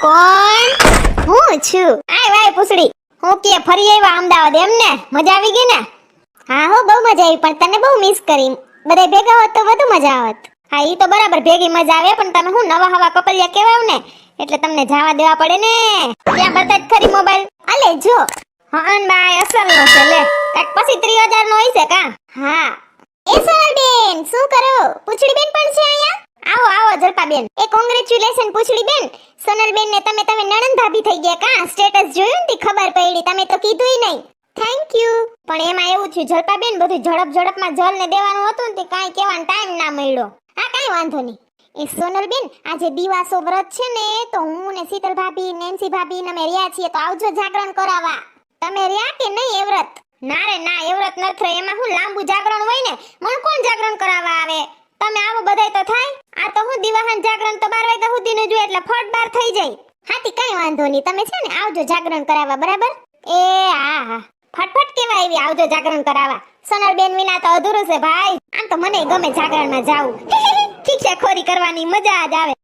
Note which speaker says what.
Speaker 1: કોણ? હું છું. આય વાય પૂછડી. હું કે ફરી આવ્યા અમદાવાદ એમ ને મજા આવી ગઈ ને? હા હો, બહુ મજા આવી, પણ તને બહુ મિસ કરી. બધા ભેગા હોત તો વધુ મજા આવત. હા, ઈ તો બરાબર ભેગી મજા આવે, પણ તમે હું નવા હવા કપલિયા કહેવાવ ને? એટલે તમને જવા દેવા પડે ને? ત્યાં બધા જ ખરી મોબાઈલ અલે, જો. હન બાય અસલ નો છે, લે. કાક પછી 3000 નો હશે કા? હા. એ બેન શું કરો? પૂછડી બેન પણ છે અહીંયા આવો આવો જલપા બેન એ કોંગ્રેચ્યુલેશન પૂછડી બેન. સોનલ બેન ને તમે તમે નણંદ થઈ ગયા કા? સ્ટેટસ જોયું ને ખબર પડી. તમે તો કીધુંય નહીં. થેન્ક યુ પણ એમાં એવું થયું જલપા બેન બધું ઝડપ ઝડપમાં જલ ને દેવાનું હતું ને કાંઈ કહેવાનો ટાઈમ ના મળ્યો. હા, કાંઈ વાંધો નહીં. એ સોનલ બેન આજે દિવાસો વ્રત છે ને, તો હું ને શીતલ ભાભી, નેન્સી ભાભી ને અમે રહ્યા છીએ, તો આવજો જાગરણ કરાવવા. તમે રહ્યા કે નહીં એ વ્રત? ના રે, ના, એ વ્રત નથી એમાં હું લાંબુ જાગરણ હોય ને, મને કોણ જાગરણ કરાવવા આવે તમે આવો બધાય તો થાય આ તો જાગરણ તો બાર વાગ્યા સુધી જોઈએ એટલે ફટ બાર થઈ જાય. હાતી કઈ વાંધો નહીં. તમે છે ને આવજો જાગરણ કરાવવા, બરાબર? એ, હા હા. ફટફટ કેવા આવી આવજો જાગરણ કરાવવા. સોનલ બેન વિના તો અધૂરું છે ભાઈ. આમ તો મને ગમે જાગરણમાં જાવું. છે ખોરી કરવાની મજા જ આવે.